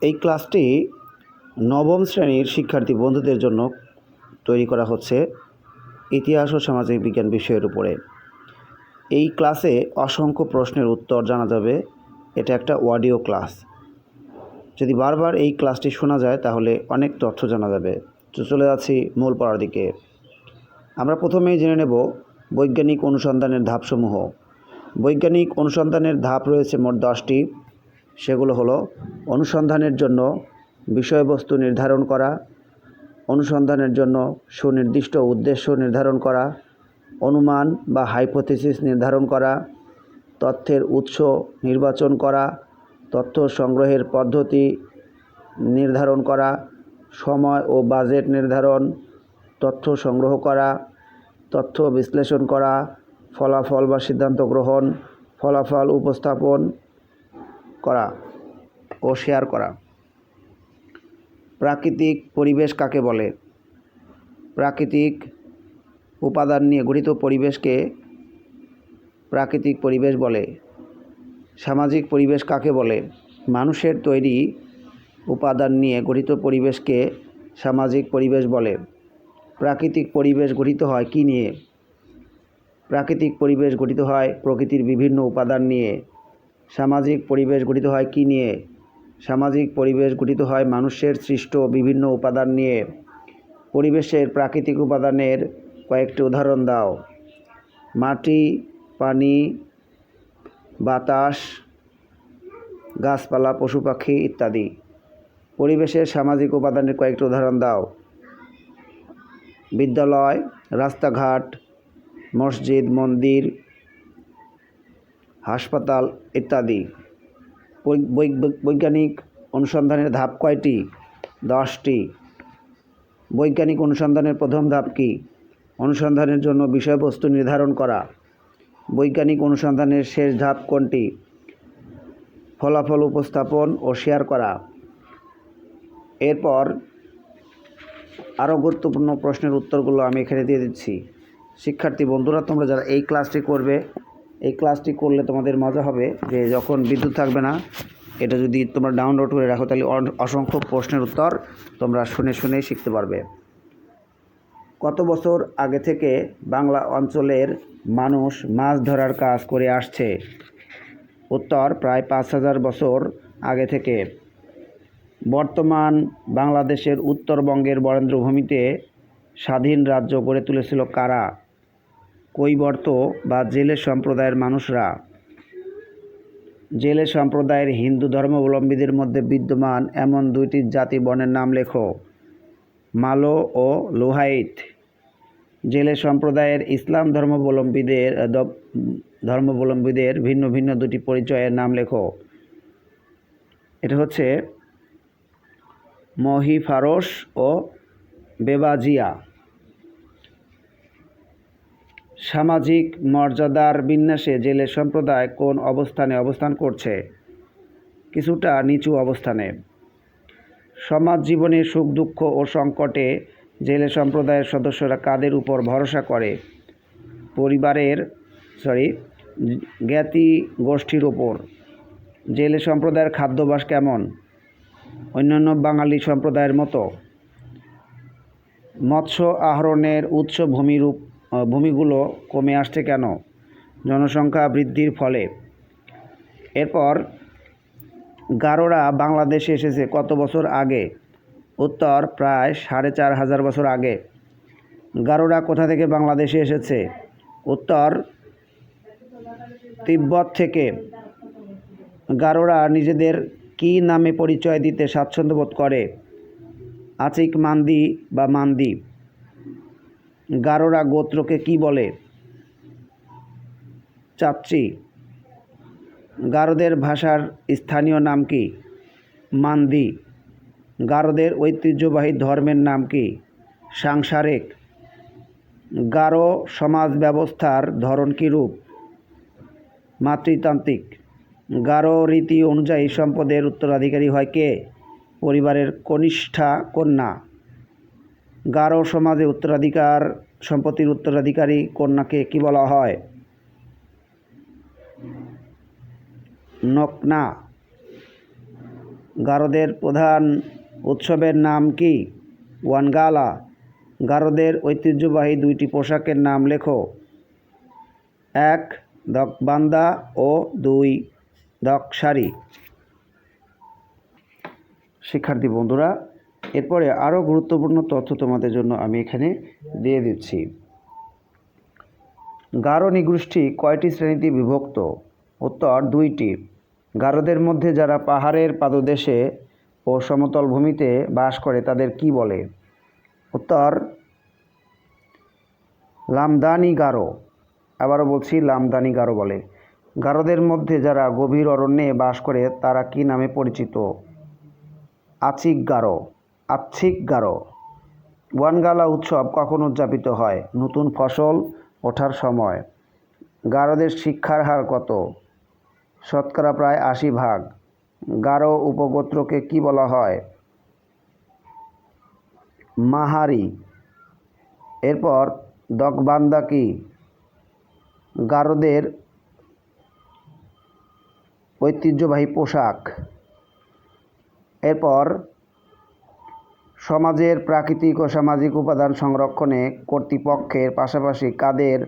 এই ক্লাসটি নবম শ্রেণির শিক্ষার্থী বন্ধুদের জন্য তৈরি করা হচ্ছে ইতিহাস ও সামাজিক বিজ্ঞান বিষয়ের উপরে। এই ক্লাসে অসংখ্য প্রশ্নের উত্তর জানা যাবে। এটা একটা অডিও ক্লাস। যদি বারবার এই ক্লাসটি শোনা যায়, তাহলে অনেক তথ্য জানা যাবে। তো চলে যাচ্ছি মূল পড়ার দিকে। আমরা প্রথমেই জেনে নেব বৈজ্ঞানিক অনুসন্ধানের ধাপসমূহ। বৈজ্ঞানিক অনুসন্ধানের ধাপ রয়েছে মোট দশটি। সেগুলো হলো অনুসন্ধানের জন্য বিষয়বস্তু নির্ধারণ করা, অনুসন্ধানের জন্য সুনির্দিষ্ট উদ্দেশ্য নির্ধারণ করা, অনুমান বা হাইপোথিসিস নির্ধারণ করা, তথ্যের উৎস নির্বাচন করা, তথ্য সংগ্রহের পদ্ধতি নির্ধারণ করা, সময় ও বাজেট নির্ধারণ, তথ্য সংগ্রহ করা, তথ্য বিশ্লেষণ করা, ফলাফল বা সিদ্ধান্ত গ্রহণ, ফলাফল উপস্থাপন করা ও শেয়ার করা। প্রাকৃতিক পরিবেশ কাকে বলে? প্রাকৃতিক উপাদান নিয়ে গঠিত পরিবেশকে প্রাকৃতিক পরিবেশ বলে। সামাজিক পরিবেশ কাকে বলে? মানুষের তৈরি উপাদান নিয়ে গঠিত পরিবেশকে সামাজিক পরিবেশ বলে। প্রাকৃতিক পরিবেশ গঠিত হয় কী নিয়ে? প্রাকৃতিক পরিবেশ গঠিত হয় প্রকৃতির বিভিন্ন উপাদান নিয়ে। সামাজিক পরিবেশ গঠিত হয় কী নিয়ে? সামাজিক পরিবেশ গঠিত হয় মানুষের সৃষ্ট বিভিন্ন উপাদান নিয়ে। পরিবেশের প্রাকৃতিক উপাদানের কয়েকটি উদাহরণ দাও। মাটি, পানি, বাতাস, গাছপালা, পশু পাখি ইত্যাদি। পরিবেশের সামাজিক উপাদানের কয়েকটি উদাহরণ দাও। বিদ্যালয়, রাস্তাঘাট, মসজিদ, মন্দির হাসপাতাল ইত্যাদি। বৈজ্ঞানিক অনুসন্ধানের ধাপ কয়টি? দশটি। বৈজ্ঞানিক অনুসন্ধানের প্রথম ধাপ কি? অনুসন্ধানের জন্য বিষয়বস্তু নির্ধারণ করা। বৈজ্ঞানিক অনুসন্ধানের শেষ ধাপ কোনটি? ফলাফল উপস্থাপন ও শেয়ার করা। এরপর আরও গুরুত্বপূর্ণ প্রশ্নের উত্তরগুলো আমি এখানে দিয়ে দিচ্ছি। শিক্ষার্থী বন্ধুরা, তোমরা যারা এই ক্লাসটি করবে এই ক্লাসটি করলে তোমাদের মজা হবে যে যখন বিদ্যুৎ থাকবে না, এটা যদি তোমরা ডাউনলোড করে রাখো, তাহলে অসংখ্য প্রশ্নের উত্তর তোমরা শুনে শুনেই শিখতে পারবে। কত বছর আগে থেকে বাংলা অঞ্চলের মানুষ মাছ ধরার কাজ করে আসছে? উত্তর, প্রায় পাঁচ হাজার বছর আগে থেকে। বর্তমান বাংলাদেশের উত্তরবঙ্গের বরেন্দ্রভূমিতে স্বাধীন রাজ্য গড়ে তুলেছিল কারা? কৈবর্ত বা জেলে সম্প্রদায়ের মানুষরা। জেলে সম্প্রদায়ের হিন্দু ধর্মাবলম্বীদের মধ্যে বিদ্যমান এমন দুইটি জাতি বর্ণের নাম লেখো। মালো ও লোহাইত জেলে সম্প্রদায়ের ইসলাম ধর্মাবলম্বীদের ধর্মাবলম্বীদের ভিন্ন ভিন্ন দুটি পরিচয়ের নাম লেখো। এটা হচ্ছে মহি ফারস ও বেবাজিয়া। সামাজিক মর্যাদার বিন্যাসে জেলে সম্প্রদায় কোন অবস্থানে অবস্থান করছে? কিছুটা নিচু অবস্থানে। সমাজ জীবনের সুখ, দুঃখ ও সংকটে জেলে সম্প্রদায়ের সদস্যরা কাদের উপর ভরসা করে? পরিবারের সরি জ্ঞাতি গোষ্ঠীর ওপর জেলে সম্প্রদায়ের খাদ্যাভ্যাস কেমন? অন্যান্য বাঙালি সম্প্রদায়ের মতো। মৎস্য আহরণের উৎস ভূমিরূপ ভূমিগুলো কমে আসছে কেন? জনসংখ্যা বৃদ্ধির ফলে। এরপর গারোরা বাংলাদেশে এসেছে কত বছর আগে? উত্তর প্রায় সাড়ে চার হাজার বছর আগে। গারোরা কোথা থেকে বাংলাদেশে এসেছে? উত্তর তিব্বত থেকে। গারোরা নিজেদের কী নামে পরিচয় দিতে স্বাচ্ছন্দ্য বোধ করে? আচিক মান্দি বা মান্দি। গারোরা গোত্রকে কি বলে? চাচ্চি, গারোদের ভাষার স্থানীয় নাম কি? মান্দি, গারোদের ঐতিহ্যবাহী ধর্মের নাম কি? সাংসারিক, গারো সমাজ ব্যবস্থার ধরন কী রূপ? মাতৃতান্ত্রিক, গারো রীতি অনুযায়ী সম্পদের উত্তরাধিকারী হয় কে? পরিবারের কনিষ্ঠা কন্যা। গারো সমাজে উত্তরাধিকার, সম্পত্তির উত্তরাধিকারী কন্যাকে কি বলা হয়? নকনা। গারোদের প্রধান উৎসবের নাম কি? ওয়ানগালা। গারোদের ঐতিহ্যবাহী দুইটি পোশাকের নাম লেখো। এক, দকবান্দা ও দুই দকশারি শিক্ষার্থী বন্ধুরা এরপরে আরও গুরুত্বপূর্ণ তথ্য তোমাদের জন্য আমি এখানে দিয়ে দিচ্ছি। গারো নিগোষ্ঠী কয়টি শ্রেণীতে বিভক্ত? উত্তর, দুইটি। গারোদের মধ্যে যারা পাহাড়ের পাদদেশে ও সমতল ভূমিতে বাস করে, তাদের কি বলে? উত্তর, লামদানি গারো। আবারও বলছি, লামদানি গারো বলে। গারোদের মধ্যে যারা গভীর অরণ্যে বাস করে, তারা কি নামে পরিচিত? আচিক গারো। আচ্ছিক গারো ওয়ানগালা উৎসব কখন উদযাপিত হয়? নতুন ফসল ওঠার সময়। গারোদের শিক্ষার হার কত? শতকরা প্রায় আশি ভাগ। গারো উপগোত্রকে কি বলা হয়? মাহারি। এরপর দকবান্দা কি? গারোদের ঐতিহ্যবাহী পোশাক। এরপর সমাজের প্রাকৃতিক ও সামাজিক উপাদান সংরক্ষণে কর্তৃপক্ষের পাশাপাশি কাদের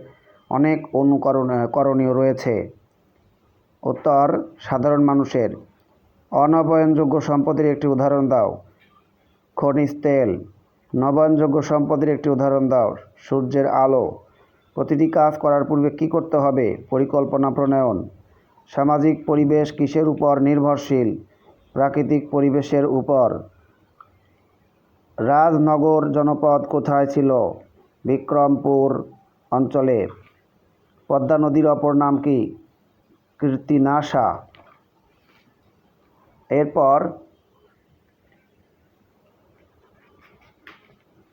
অনেক অনুকরণ করণীয় রয়েছে। উত্তর, সাধারণ মানুষের। অনবয়নযোগ্য সম্পদের একটি উদাহরণ দাও। খনিজ তেল। নবায়নযোগ্য সম্পদের একটি উদাহরণ দাও। সূর্যের আলো। প্রতিটি কাজ করার পূর্বে কী করতে হবে? পরিকল্পনা, প্রণয়ন। সামাজিক পরিবেশ কিসের উপর নির্ভরশীল? প্রাকৃতিক পরিবেশের উপর। রাজনগর জনপদ কোথায় ছিল? বিক্রমপুর অঞ্চলে। পদ্মা নদীর অপর নাম কি? কীর্তিনাশা। এরপর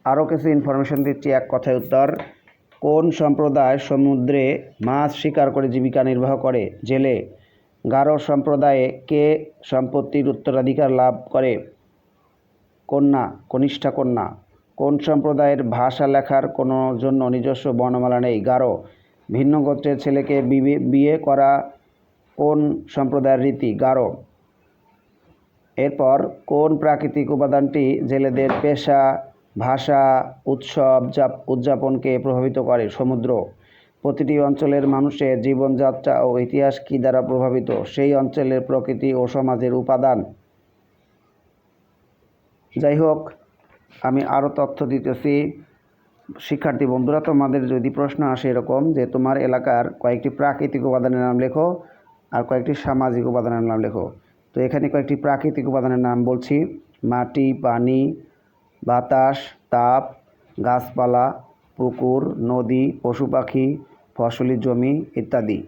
আরও কিছু ইনফরমেশন দিচ্ছি, এক কথায় উত্তর। কোন সম্প্রদায় সমুদ্রে মাছ শিকার করে জীবিকা নির্বাহ করে? জেলে। গারো সম্প্রদায়ে কে সম্পত্তির উত্তরাধিকার লাভ করে? কন্যা, কনিষ্ঠা কন্যা। কোন সম্প্রদায়ের ভাষা লেখার কোনো জন্য নিজস্ব বর্ণমালা নেই? গারো, ভিন্ন গোত্রের ছেলেকে বিয়ে করা কোন সম্প্রদায়ের রীতি? গারো। এরপর কোন প্রাকৃতিক উপাদানটি জেলেদের পেশা, ভাষা, উৎসব উদযাপনকে প্রভাবিত করে? সমুদ্র। প্রতিটি অঞ্চলের মানুষের জীবনযাত্রা ও ইতিহাস কী দ্বারা প্রভাবিত? সেই অঞ্চলের প্রকৃতি ও সমাজের উপাদান যাই হোক, আমি আরও তথ্য দিতেছি। শিক্ষার্থী বন্ধুরা, তোমাদের যদি প্রশ্ন আসে এরকম যে তোমার এলাকার কয়েকটি প্রাকৃতিক উপাদানের নাম লেখো আর কয়েকটি সামাজিক উপাদানের নাম লেখো। তো এখানে কয়েকটি প্রাকৃতিক উপাদানের নাম বলছি। মাটি, পানি, বাতাস, তাপ, গাছপালা, পুকুর, নদী, পশু পাখি, ফসলি জমি ইত্যাদি।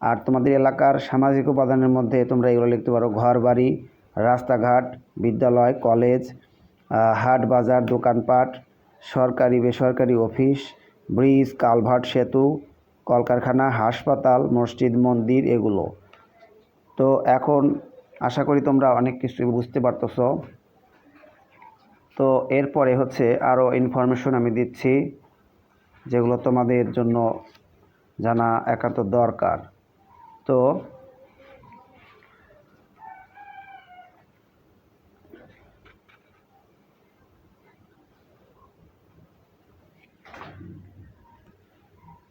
আর তোমাদের এলাকার সামাজিক উপাদানের মধ্যে তোমরা এগুলো লিখতে পারো। ঘর বাড়ি রাস্তাঘাট, বিদ্যালয়, কলেজ হাট বাজার, দোকানপাট, সরকারি, বেসরকারি অফিস, ব্রিজ, কালভার্ট, সেতু, কলকারখানা, হাসপাতাল, মসজিদ, মন্দির, এগুলো। তো এখন আশা করি তোমরা অনেক কিছু বুঝতে পারতেছ। তো এরপরে হচ্ছে আরও ইনফরমেশন আমি দিচ্ছি, যেগুলো তোমাদের জন্য জানা একান্ত দরকার। তো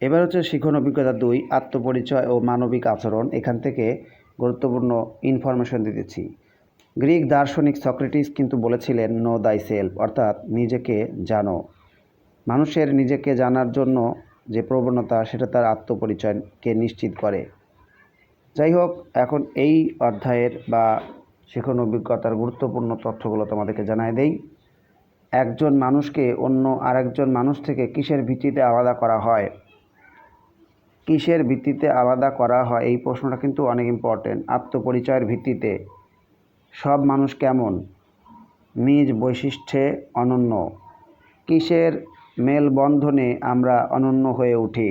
এবার হচ্ছে শিখন অভিজ্ঞতা দুই, আত্মপরিচয় ও মানবিক আচরণ। এখান থেকে গুরুত্বপূর্ণ ইনফরমেশন দিতেছি গ্রিক দার্শনিক সক্রেটিস কিন্তু বলেছিলেন নো দাই সেলফ অর্থাৎ নিজেকে জানো। মানুষের নিজেকে জানার জন্য যে প্রবণতা, সেটা তার আত্মপরিচয়কে নিশ্চিত করে। যাই হোক, এখন এই অধ্যায়ের বা শিখন অভিজ্ঞতার গুরুত্বপূর্ণ তথ্যগুলো তোমাদেরকে জানাই দেই। একজন মানুষকে অন্য আরেকজন মানুষ থেকে কিসের ভিত্তিতে আলাদা করা হয়? কিসের ভিত্তিতে আলাদা করা হয়? এই প্রশ্নটা কিন্তু অনেক ইম্পর্টেন্ট আত্মপরিচয়ের ভিত্তিতে। সব মানুষ কেমন? নিজ বৈশিষ্ট্যে অনন্য। কিসের মেলবন্ধনে আমরা অনন্য হয়ে উঠি?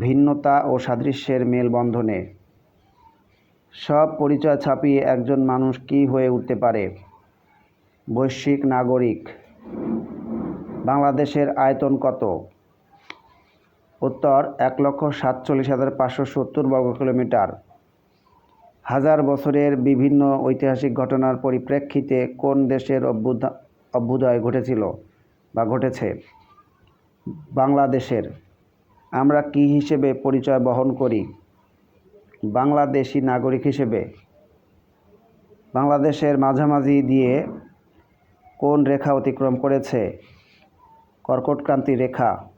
ভিন্নতা ও সাদৃশ্যের মেলবন্ধনে। সব পরিচয় ছাপিয়ে একজন মানুষ কি হয়ে উঠতে পারে? বৈশ্বিক নাগরিক। বাংলাদেশের আয়তন কত? উত্তর এক লক্ষ সাতচল্লিশ হাজার পাঁচশো সত্তর বর্গ কিলোমিটার। হাজার বছরের বিভিন্ন ঐতিহাসিক ঘটনার পরিপ্রেক্ষিতে কোন দেশের অভ্যুদা- অভ্যুদয় ঘটেছিল বা ঘটেছে? বাংলাদেশের। আমরা কি হিসেবে পরিচয় বহন করি? বাংলাদেশি নাগরিক হিসেবে। বাংলাদেশের মাঝামাঝি দিয়ে কোন রেখা অতিক্রম করেছে? কর্কটক্রান্তি রেখা।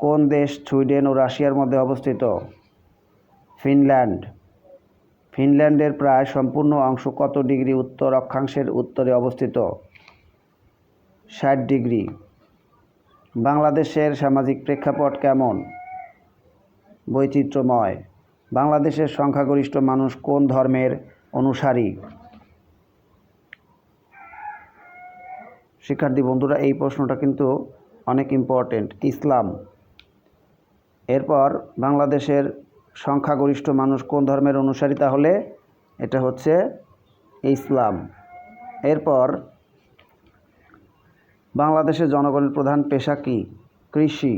কোন দেশ সুইডেন ও রাশিয়ার মধ্যে অবস্থিত? ফিনল্যান্ড। ফিনল্যান্ডের প্রায় সম্পূর্ণ অংশ কত ডিগ্রি উত্তর অক্ষাংশের উত্তরে অবস্থিত? ষাট ডিগ্রি। বাংলাদেশের সামাজিক প্রেক্ষাপট কেমন? বৈচিত্র্যময়। বাংলাদেশের সংখ্যাগরিষ্ঠ মানুষ কোন ধর্মের অনুসারী? শিক্ষার্থী বন্ধুরা, এই প্রশ্নটা কিন্তু অনেক ইম্পর্টেন্ট ইসলাম। এরপর বাংলাদেশের সংখ্যাগরিষ্ঠ মানুষ কোন ধর্মের অনুসারী তাহলে? এটা হচ্ছে ইসলাম। এরপর বাংলাদেশের জনগণের প্রধান পেশা কি? কৃষি।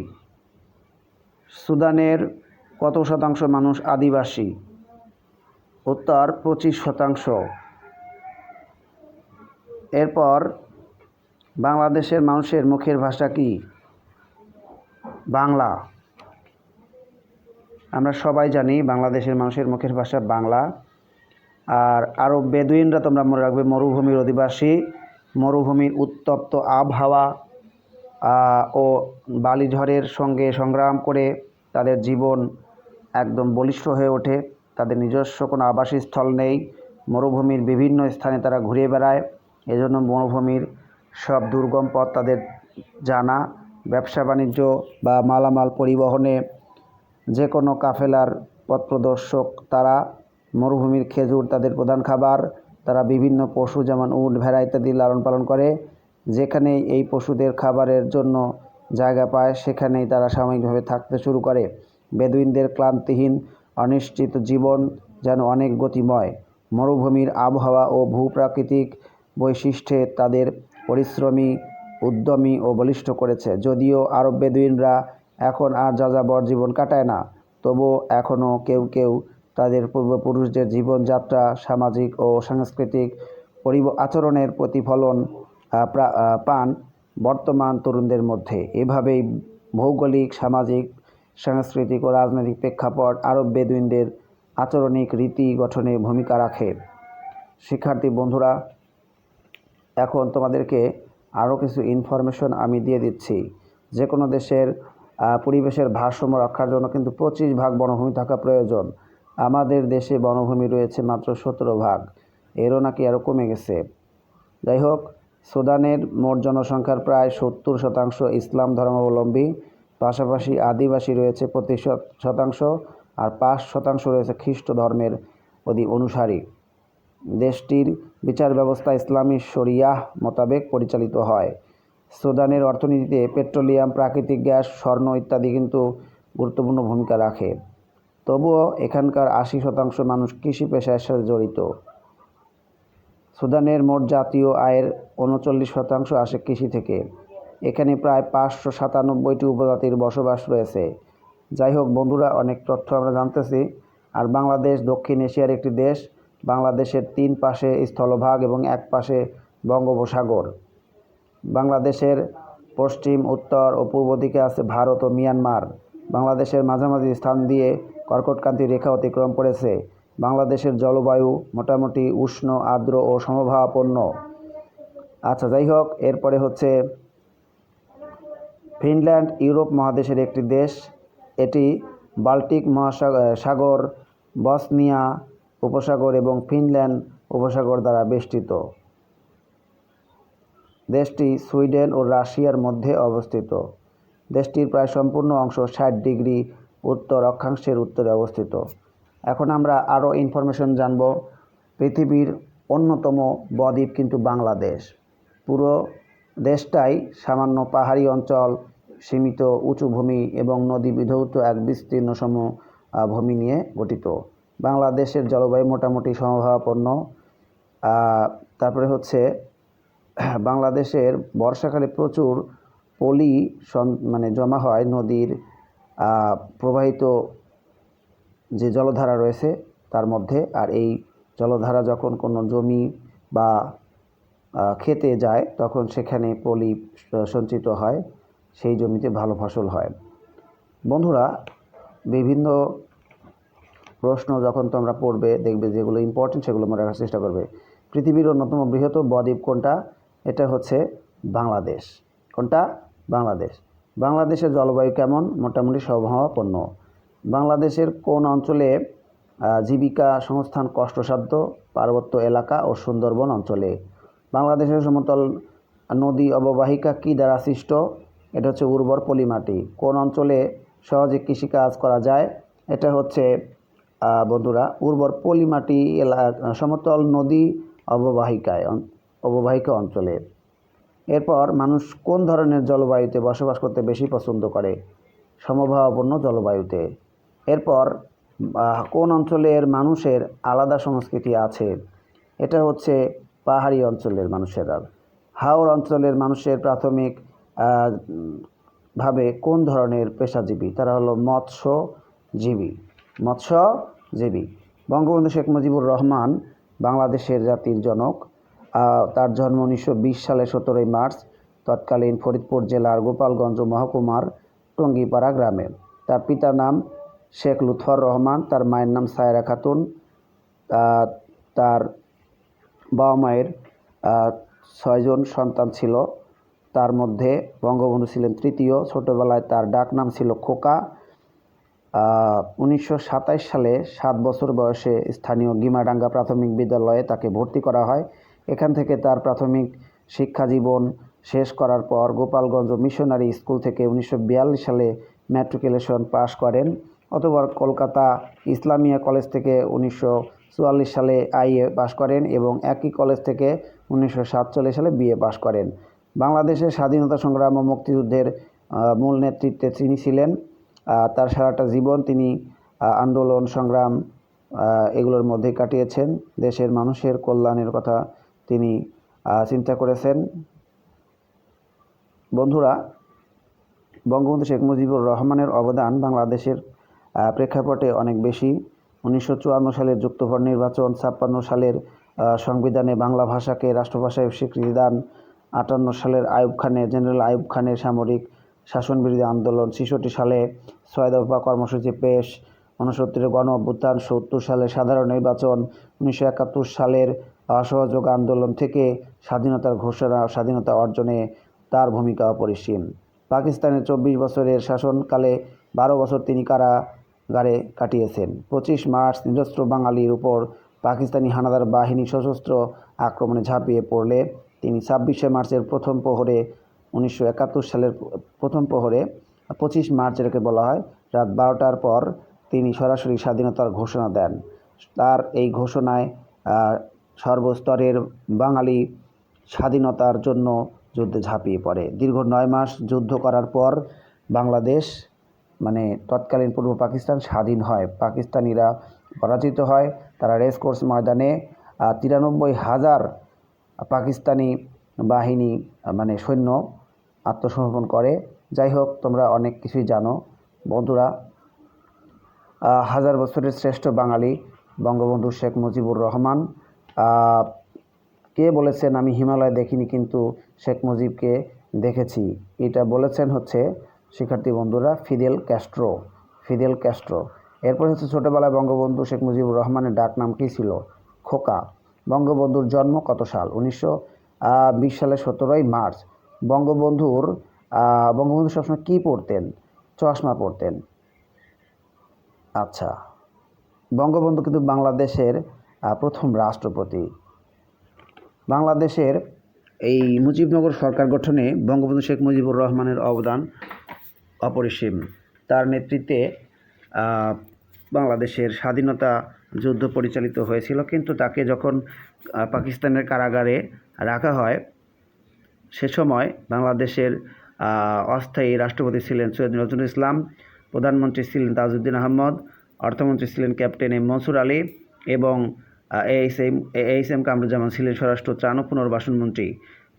সুদানের কত শতাংশ মানুষ আদিবাসী? উত্তর, পঁচিশ শতাংশ। এরপর বাংলাদেশের মানুষের মুখের ভাষা কি? বাংলা। আমরা সবাই জানি বাংলাদেশের মানুষের মুখের ভাষা বাংলা। আর আরও বেদুইনরা তোমরা মনে রাখবে মরুভূমির অধিবাসী, মরুভূমির উত্তপ্ত আবহাওয়া ও বালিঝড়ের সঙ্গে সংগ্রাম করে তাদের জীবন একদম বলিষ্ঠ হয়ে ওঠে। তাদের নিজস্ব কোনো আবাসস্থল নেই। মরুভূমির বিভিন্ন স্থানে তারা ঘুরে বেড়ায়। এজন্য মরুভূমির সব দুর্গম পথ তাদের জানা। ব্যবসা বাণিজ্য বা মালামাল পরিবহনে যে কোনো কাফেলার পথ প্রদর্শক তারা মরুভূমির খেজুর, তাদের প্রধান খাবার, তারা বিভিন্ন পশু যেমন উট, ভেড়া ইত্যাদি লালন পালন করে, যেখানেই এই পশুদের খাবারের জন্য জায়গা পায়, সেখানেই তারা সাময়িকভাবে থাকতে শুরু করে। বেদুইনদের ক্লান্তিহীন, অনিশ্চিত জীবন যেন অনেক গতিময়। মরুভূমির আবহাওয়া ও ভূপ্রাকৃতিক বৈশিষ্ট্যে তাদের পরিশ্রমী, উদ্যমী ও বলিষ্ঠ করেছে। যদিও আরব বেদুইনরা এখন আর যা যাযাবর জীবন কাটায় না, তবুও এখনও কেউ কেউ তাদের পূর্বপুরুষদের জীবনযাত্রা, সামাজিক ও সাংস্কৃতিক পরিব আচরণের প্রতিফলন প্রা- পান বর্তমান তরুণদের মধ্যে। এভাবেই ভৌগোলিক, সামাজিক, সাংস্কৃতিক ও রাজনৈতিক প্রেক্ষাপট আরব বেদুইনদের আচরণিক রীতি গঠনে ভূমিকা রাখে। শিক্ষার্থী বন্ধুরা, এখন তোমাদেরকে আরও কিছু ইনফরমেশন আমি দিয়ে দিচ্ছি। যে কোনো দেশের পরিবেশের ভারসাম্য রক্ষার জন্য কিন্তু পঁচিশ ভাগ বনভূমি থাকা প্রয়োজন। আমাদের দেশে বনভূমি রয়েছে মাত্র সতেরো ভাগ। এরও নাকি আরও কমে গেছে। যাই হোক, সুদানের মোট জনসংখ্যার প্রায় সত্তর শতাংশ ইসলাম ধর্মাবলম্বী। পাশাপাশি আদিবাসী রয়েছে প্রতিশত শতাংশ আর পাঁচ শতাংশ রয়েছে খ্রিস্ট ধর্মের অধি, অনুসারী। দেশটির বিচার ব্যবস্থা ইসলামী শরিয়াহ মোতাবেক পরিচালিত হয়। সুদানের অর্থনীতিতে পেট্রোলিয়াম, প্রাকৃতিক গ্যাস, স্বর্ণ ইত্যাদি কিন্তু গুরুত্বপূর্ণ ভূমিকা রাখে। তবুও এখানকার আশি শতাংশ মানুষ কৃষি পেশার সাথে জড়িত। সুদানের মোট জাতীয় আয়ের উনচল্লিশ শতাংশ আসে কৃষি থেকে। এখানে প্রায় পাঁচশো সাতানব্বইটি উপজাতির বসবাস রয়েছে। যাই হোক বন্ধুরা, অনেক তথ্য আমরা জানতেছি। আর বাংলাদেশ, দক্ষিণ এশিয়ার একটি দেশ, বাংলাদেশের তিন পাশে স্থলভাগ এবং এক পাশে বঙ্গোপসাগর। বাংলাদেশের পশ্চিম, উত্তর ও পূর্ব দিকে আছে ভারত ও মিয়ানমার। বাংলাদেশের মাঝামাঝি স্থান দিয়ে কর্কটক্রান্তি রেখা অতিক্রম করেছে। বাংলাদেশের জলবায়ু মোটামুটি উষ্ণ, আর্দ্র ও সমভাবাপন্ন। আচ্ছা যাই হোক, এরপরে হচ্ছে ফিনল্যান্ড, ইউরোপ মহাদেশের একটি দেশ। এটি বাল্টিক মহাসাগর সাগর, বসনিয়া উপসাগর এবং ফিনল্যান্ড উপসাগর দ্বারা বেষ্টিত। দেশটি সুইডেন ও রাশিয়ার মধ্যে অবস্থিত। দেশটির প্রায় সম্পূর্ণ অংশ ষাট ডিগ্রি উত্তর অক্ষাংশের উত্তরে অবস্থিত। এখন আমরা আরও ইনফরমেশন জানব। পৃথিবীর অন্যতম বদ্বীপ কিন্তু বাংলাদেশ। পুরো দেশটাই সামান্য পাহাড়ি অঞ্চল, সীমিত উঁচু ভূমি এবং নদী বিধৌত এক বিস্তীর্ণ সম ভূমি নিয়ে গঠিত। বাংলাদেশের জলবায়ু মোটামুটি সমভাবাপন্ন। তারপরে হচ্ছে বাংলাদেশের বর্ষাকালে প্রচুর পলি মানে জমা হয় নদীর প্রবাহিত যে জলধারা রয়েছে তার মধ্যে। আর এই জলধারা যখন কোনো জমি বা খেতে যায় তখন সেখানে পলি সঞ্চিত হয়, সেই জমিতে ভালো ফসল হয়। বন্ধুরা, বিভিন্ন প্রশ্ন যখন তোমরা পড়বে, দেখবে যেগুলো ইম্পর্টেন্ট সেগুলো মনে রাখার চেষ্টা করবে। পৃথিবীর অন্যতম বৃহত্তম বদ্বীপ কোনটা? এটা হচ্ছে বাংলাদেশ। কোনটা? বাংলাদেশ। বাংলাদেশের জলবায়ু কেমন? মোটামুটি স্বভাবাপন্ন বাংলাদেশের কোন অঞ্চলে জীবিকা সংস্থান কষ্টসাধ্য, পার্বত্য এলাকা ও সুন্দরবন অঞ্চলে? বাংলাদেশের সমতল নদী অববাহিকা কী দ্বারা সৃষ্ট? এটা হচ্ছে উর্বর পলিমাটি। কোন অঞ্চলে সহজে কৃষিকাজ করা যায়? এটা হচ্ছে বন্ধুরা, উর্বর পলিমাটি এলাকা সমতল নদী অববাহিকায়। অববাহিকা অঞ্চলে। এরপর মানুষ কোন ধরনের জলবায়ুতে বসবাস করতে বেশি পছন্দ করে? সমভাবাপন্ন জলবায়ুতে। এরপর কোন অঞ্চলের মানুষের আলাদা সংস্কৃতি আছে? এটা হচ্ছে পাহাড়ি অঞ্চলের মানুষেরা। হাওর অঞ্চলের মানুষের প্রাথমিক ভাবে কোন ধরনের পেশাজীবী? তারা হলো মৎস্যজীবী। মৎস্যজীবী। বঙ্গবন্ধু শেখ মুজিবুর রহমান বাংলাদেশের জাতির জনক। তার জন্ম উনিশশো বিশ সালে সতেরোই মার্চ তৎকালীন ফরিদপুর জেলার গোপালগঞ্জ মহকুমার টঙ্গিপাড়া গ্রামে। তার পিতার নাম শেখ লুৎফর রহমান, তার মায়ের নাম সায়রা খাতুন তার বাবা মায়ের ছয়জন সন্তান ছিল। তার মধ্যে বঙ্গবন্ধু ছিলেন তৃতীয়, ছোটোবেলায় তার ডাক নাম ছিল খোকা। উনিশশো সালে সাত বছর বয়সে স্থানীয় গিমাডাঙ্গা প্রাথমিক বিদ্যালয়ে তাকে ভর্তি করা হয়। এখান থেকে তার প্রাথমিক শিক্ষা জীবন শেষ করার পর গোপালগঞ্জ মিশনারি স্কুল থেকে উনিশশো বিয়াল্লিশ সালে ম্যাট্রিকুলেশন পাশ করেন অতবার কলকাতা ইসলামিয়া কলেজ থেকে উনিশশো চুয়াল্লিশ সালে আইএ পাশ করেন এবং একই কলেজ থেকে উনিশশো সাতচল্লিশ সালে বিএ পাশ করেন। বাংলাদেশের স্বাধীনতা সংগ্রাম ও মুক্তিযুদ্ধের মূল নেতৃত্বে তিনি ছিলেন। তার সারাটা জীবন তিনি আন্দোলন, সংগ্রাম এগুলোর মধ্যে কাটিয়েছেন। দেশের মানুষের কল্যাণের কথা তিনি চিন্তা করেছেন। বন্ধুরা, বঙ্গবন্ধু শেখ মুজিবুর রহমানের অবদান বাংলাদেশের প্রেক্ষাপটে অনেক বেশি। উনিশশো চুয়ান্ন সালের যুক্তভর নির্বাচন, ছাপ্পান্ন সালের সংবিধানে বাংলা ভাষাকে রাষ্ট্রভাষায় স্বীকৃতি দান, আটান্ন সালের আয়ুব খানের জেনারেল আয়ুব খানের সামরিক শাসন বিরোধী আন্দোলন, ছেষট্টি সালে ছয় দফা কর্মসূচি পেশ উনসত্তরের গণ অভ্যুত্থান, সত্তর সালের সাধারণ নির্বাচন, উনিশশো একাত্তর সালের অসহযোগ আন্দোলন থেকে স্বাধীনতার ঘোষণা স্বাধীনতা অর্জনে তার ভূমিকা অপরিসীম। পাকিস্তানের চব্বিশ বছরের শাসনকালে বারো বছর তিনি কারাগারে কাটিয়েছেন। পঁচিশ মার্চ নিরস্ত্র বাঙালির উপর পাকিস্তানি হানাদার বাহিনী সশস্ত্র আক্রমণে ঝাঁপিয়ে পড়লে তিনি ছাব্বিশে মার্চের প্রথম প্রহরে উনিশশো একাত্তর সালের প্রথম প্রহরে পঁচিশ মার্চ এটাকে বলা হয়, রাত বারোটার পর তিনি সরাসরি স্বাধীনতার ঘোষণা দেন। তার এই ঘোষণায় সর্বস্তরের বাঙালি স্বাধীনতার জন্য যুদ্ধে ঝাঁপিয়ে পড়ে। দীর্ঘ নয় মাস যুদ্ধ করার পর বাংলাদেশ মানে তৎকালীন পূর্ব পাকিস্তান, স্বাধীন হয়। পাকিস্তানিরা পরাজিত হয়। তারা রেসকোর্স ময়দানে তিরানব্বই হাজার পাকিস্তানি বাহিনী মানে সৈন্য আত্মসমর্পণ করে। যাই হোক, তোমরা অনেক কিছুই জানো। বন্ধুরা হাজার বছরের শ্রেষ্ঠ বাঙালি বঙ্গবন্ধু শেখ মুজিবুর রহমান কে বলেছেন আমি হিমালয় দেখিনি কিন্তু শেখ মুজিবকে দেখেছি? এটা বলেছেন হচ্ছে শিক্ষার্থী বন্ধুরা ফিদেল ক্যাস্ট্রো ফিদেল ক্যাস্ট্রো। এরপর হচ্ছে ছোটোবেলায় বঙ্গবন্ধু শেখ মুজিবুর রহমানের ডাক নাম কী ছিল? খোকা। বঙ্গবন্ধুর জন্ম কত সাল? উনিশশো বিশ সালের সতেরোই মার্চ। বঙ্গবন্ধুর বঙ্গবন্ধু সবসময় কী পড়তেন? চশমা পড়তেন। আচ্ছা। বঙ্গবন্ধু কিন্তু বাংলাদেশের প্রথম রাষ্ট্রপতি। বাংলাদেশের এই মুজিবনগর সরকার গঠনে বঙ্গবন্ধু শেখ মুজিবুর রহমানের অবদান অপরিসীম। তার নেতৃত্বে বাংলাদেশের স্বাধীনতা যুদ্ধ পরিচালিত হয়েছিল, কিন্তু তাকে যখন পাকিস্তানের কারাগারে রাখা হয়, সে সময় বাংলাদেশের অস্থায়ী রাষ্ট্রপতি ছিলেন সৈয়দ নজরুল ইসলাম, প্রধানমন্ত্রী ছিলেন তাজউদ্দিন আহমদ, অর্থমন্ত্রী ছিলেন ক্যাপ্টেন এম মনসুর আলী এবং এইচ এম এম কামরুজ্জামান ছিলেন স্বরাষ্ট্র ত্রাণ ও পুনর্বাসন মন্ত্রী।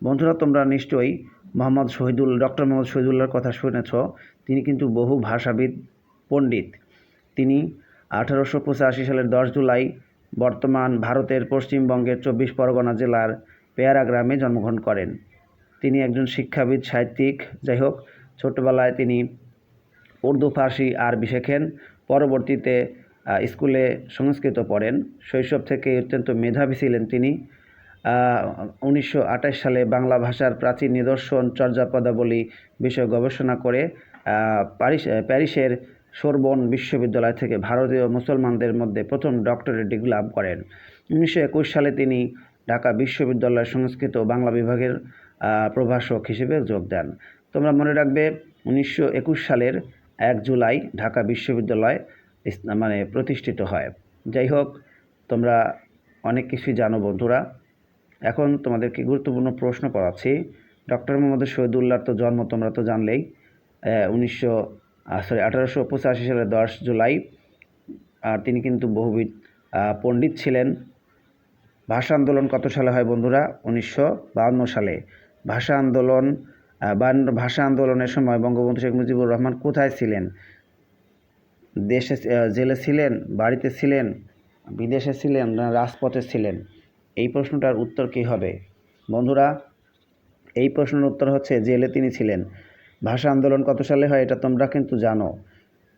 বন্ধুরা, তোমরা নিশ্চয়ই মোহাম্মদ শহীদুল, ডক্টর মোহাম্মদ শহীদুল্লাহর কথা শুনেছ। তিনি কিন্তু বহু ভাষাবিদ, পণ্ডিত। তিনি আঠারোশো পঁচাশি সালের দশ জুলাই বর্তমান ভারতের পশ্চিমবঙ্গের চব্বিশ পরগনা জেলার পেয়ারা গ্রামে জন্মগ্রহণ করেন। তিনি একজন শিক্ষাবিদ, সাহিত্যিক। যাই হোক, ছোটবেলায় তিনি উর্দু, ফার্সি, আরবি শেখেন। পরবর্তীতে স্কুলে সংস্কৃত পড়েন। শৈশব থেকে অত্যন্ত মেধাবী ছিলেন তিনি। উনিশশো আঠাশ সালে বাংলা ভাষার প্রাচীন নিদর্শন চর্যাপদাবলী বিষয়ে গবেষণা করে প্যারিস প্যারিসের সোরবন বিশ্ববিদ্যালয় থেকে ভারতীয় মুসলমানদের মধ্যে প্রথম ডক্টরেট ডিগ্রি লাভ করেন। উনিশশো একুশ সালে তিনি ঢাকা বিশ্ববিদ্যালয়ের সংস্কৃত ও বাংলা বিভাগের প্রভাষক হিসেবে যোগ দেন। তোমরা মনে রাখবে, উনিশশো একুশ সালের এক জুলাই ঢাকা বিশ্ববিদ্যালয় মানে প্রতিষ্ঠিত হয়। যাই হোক, তোমরা অনেক কিছুই জানো বন্ধুরা। এখন তোমাদেরকে গুরুত্বপূর্ণ প্রশ্ন করাচ্ছি। ডক্টর মোহাম্মদ শহীদুল্লাহর তো জন্ম, তোমরা তো জানলেই। উনিশশো সরি আঠারোশো পঁচাশি সালে দশ জুলাই। আর তিনি কিন্তু বহুবিধ পণ্ডিত ছিলেন। ভাষা আন্দোলন কত সালে হয় বন্ধুরা? উনিশশো বাহান্ন সালে। ভাষা আন্দোলন ভাষা আন্দোলনের সময় বঙ্গবন্ধু শেখ মুজিবুর রহমান কোথায় ছিলেন? দেশে জেলে ছিলেন, বাড়িতে ছিলেন, বিদেশে ছিলেন না রাজপথে ছিলেন? এই প্রশ্নটার উত্তর কী হবে? বন্ধুরা, এই প্রশ্নের উত্তর হচ্ছে জেলে তিনি ছিলেন। ভাষা আন্দোলন কত সালে হয় এটা তোমরা কিন্তু জানো।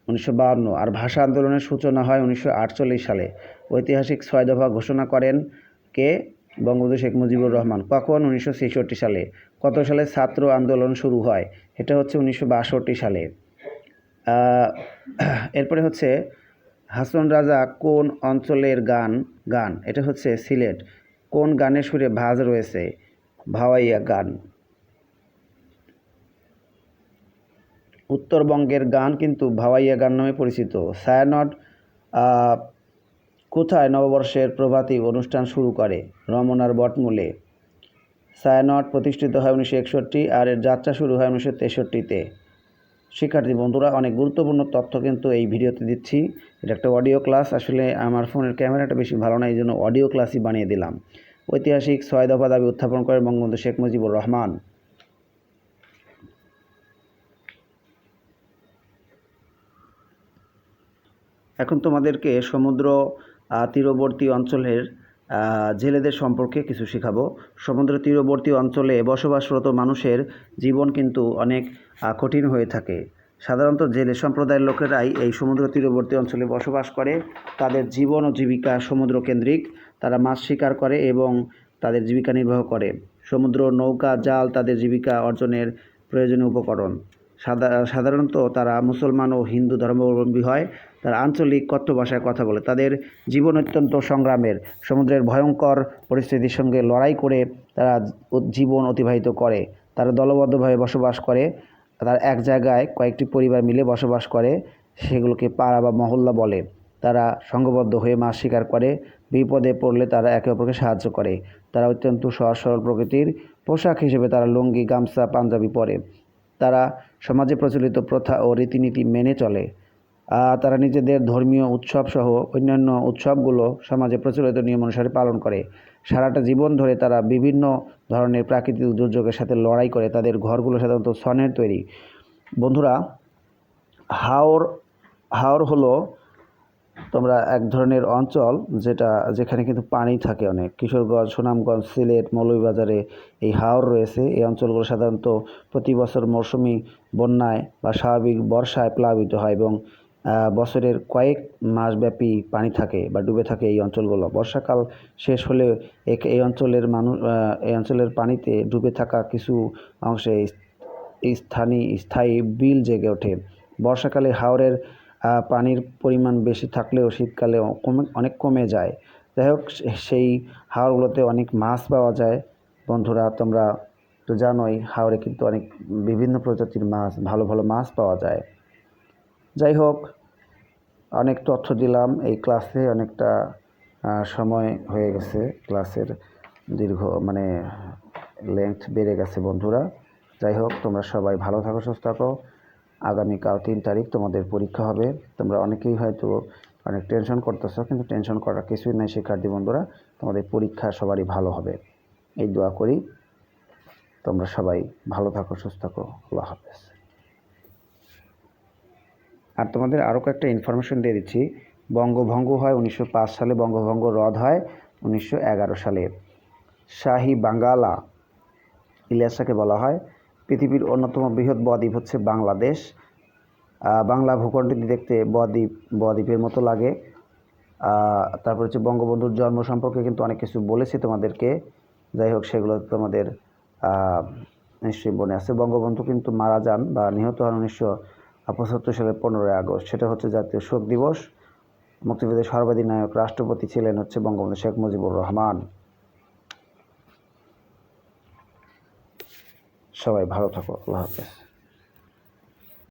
উনিশশো আর ভাষা আন্দোলনের সূচনা হয় উনিশশো আটচল্লিশ সালে। ঐতিহাসিক ছয় দফা ঘোষণা করেন কে? বঙ্গবন্ধু শেখ মুজিবুর রহমান। কখন? উনিশশো ছেষট্টি সালে। কত সালে ছাত্র আন্দোলন শুরু হয়? এটা হচ্ছে উনিশশো বাষট্টি সালে। এরপরে হচ্ছে হাসন রাজা কোন অঞ্চলের গান? গান। এটা হচ্ছে সিলেট। কোন গানের সুরে ভাজ রয়েছে? ভাওয়াইয়া গান। উত্তরবঙ্গের গান কিন্তু ভাওয়াইয়া গান নামে পরিচিত। ছায়ানট আহ, কোথায় নববর্ষের প্রভাতী অনুষ্ঠান শুরু করে? রমনার বটমূলে। ছায়ানট প্রতিষ্ঠিত হয় উনিশশো একষট্টি আর এর যাত্রা শুরু হয় উনিশশো তেষট্টিতে। শিক্ষার্থী বন্ধুরা, অনেক গুরুত্বপূর্ণ তথ্য কিন্তু এই ভিডিওতে দিচ্ছি। এটা একটা অডিও ক্লাস আসলে আমার ফোনের ক্যামেরাটা বেশি ভালো না এই জন্য অডিও ক্লাসই বানিয়ে দিলাম। ঐতিহাসিক ছয় দফা দাবি উত্থাপন করেন বঙ্গবন্ধু শেখ মুজিবুর রহমান। এখন তোমাদেরকে সমুদ্র তীরবর্তী অঞ্চলের জেলেদের সম্পর্কে কিছু শেখাবো। সমুদ্র তীরবর্তী অঞ্চলে বসবাসরত মানুষের জীবন কিন্তু অনেক কঠিন হয়ে থাকে। সাধারণত জেলে সম্প্রদায়ের লোকেরাই এই সমুদ্র তীরবর্তী অঞ্চলে বসবাস করে। তাদের জীবন ও জীবিকা সমুদ্র কেন্দ্রিক তারা মাছ শিকার করে এবং তাদের জীবিকা নির্বাহ করে। সমুদ্র, নৌকা, জাল তাদের জীবিকা অর্জনের প্রয়োজনীয় উপকরণ। সাধারণত তারা মুসলমান ও হিন্দু ধর্মাবলম্বী হয়। তারা আঞ্চলিক কথ্য ভাষায় কথা বলে। তাদের জীবন অত্যন্ত সংগ্রামের, সমুদ্রের ভয়ঙ্কর পরিস্থিতির সঙ্গে লড়াই করে তারা জীবন অতিবাহিত করে। তারা দলবদ্ধভাবে বসবাস করে, তারা এক জায়গায় কয়েকটি পরিবার মিলে বসবাস করে, সেগুলোকে পাড়া বা মহল্লা বলে। তারা সংঘবদ্ধ হয়ে মাছ শিকার করে, বিপদে পড়লে তারা একে অপরকে সাহায্য করে। তারা অত্যন্ত সহজ সরল প্রকৃতির পোশাক হিসেবে তারা লুঙ্গি, গামছা, পাঞ্জাবি পরে। তারা সমাজে প্রচলিত প্রথা ও রীতিনীতি মেনে চলে। তারা নিজেদের ধর্মীয় উৎসব সহ অন্যান্য উৎসবগুলো সমাজে প্রচলিত নিয়ম অনুসারে পালন করে। সারাটা জীবন ধরে তারা বিভিন্ন ধরনের প্রাকৃতিক দুর্যোগের সাথে লড়াই করে। তাদের ঘরগুলো সাধারণত সনের তৈরি। বন্ধুরা, হাওর হাওর হলো তোমরা এক ধরনের অঞ্চল যেটা, যেখানে কিন্তু পানি থাকে অনেক। কিশোরগঞ্জ, সুনামগঞ্জ, সিলেট, মৌলভীবাজারে এই হাওর রয়েছে। এই অঞ্চলগুলো সাধারণত প্রতি বছর মৌসুমি বন্যায় বা স্বাভাবিক বর্ষায় প্লাবিত হয় এবং বছরের কয়েক মাসব্যাপী পানি থাকে বা ডুবে থাকে এই অঞ্চলগুলো। বর্ষাকাল শেষ হলে এই অঞ্চলের মানুষ এই অঞ্চলের পানিতে ডুবে থাকা কিছু অংশে স্থানীয় স্থায়ী বিল জেগে ওঠে। বর্ষাকালে হাওরের পানির পরিমাণ বেশি থাকলেও শীতকালে কমে, অনেক কমে যায়। যাই হোক সেই হাওরগুলোতে অনেক মাছ পাওয়া যায়। বন্ধুরা, তোমরা তো জানোই, হাওরে কিন্তু অনেক বিভিন্ন প্রজাতির মাছ, ভালো ভালো মাছ পাওয়া যায়। যাই হোক, অনেক তথ্য দিলাম এই ক্লাসে, অনেকটা সময় হয়ে গেছে। ক্লাসের দীর্ঘ মানে লেন্থ বেড়ে গেছে বন্ধুরা। যাই হোক, তোমরা সবাই ভালো থাকো, সুস্থ থাকো। আগামীকাল তিন তারিখ তোমাদের পরীক্ষা হবে। তোমরা অনেকেই হয়তো অনেক টেনশন করতেছো, কিন্তু টেনশন করার কিছুই নাই, শিক্ষার্থী বন্ধুরা। তোমাদের পরীক্ষা সবারই ভালো হবে। এই দোয়া করি তোমরা সবাই ভালো থাকো, সুস্থ থাকো। আল্লাহ হাফেজ। আর তোমাদের আরও কয়েকটা ইনফরমেশন দিয়ে দিচ্ছি। বঙ্গভঙ্গ হয় উনিশশো পাঁচ সালে, বঙ্গভঙ্গ রদ হয় উনিশশো এগারো সালে। শাহি বাঙ্গালা, ইলিয়াসাকে বলা হয়। পৃথিবীর অন্যতম বৃহৎ বদ্বীপ হচ্ছে বাংলাদেশ। বাংলা ভূখণ্ডটি দেখতে বদ্বীপ, বদ্বীপের মতো লাগে। তারপর হচ্ছে বঙ্গবন্ধুর জন্ম সম্পর্কে কিন্তু অনেক কিছু বলেছি তোমাদেরকে। যাই হোক, সেগুলো তোমাদের নিশ্চয়ই মনে আছে। বঙ্গবন্ধু কিন্তু মারা যান বা নিহত হন উনিশশো পঁচাত্তর সালের পনেরোই আগস্ট, সেটা হচ্ছে জাতীয় শোক দিবস। মুক্তিযুদ্ধের সর্বাধিনায়ক রাষ্ট্রপতি ছিলেন হচ্ছে বঙ্গবন্ধু শেখ মুজিবুর রহমান। সবাই ভালো থাকো, আল্লাহ হাফেজ।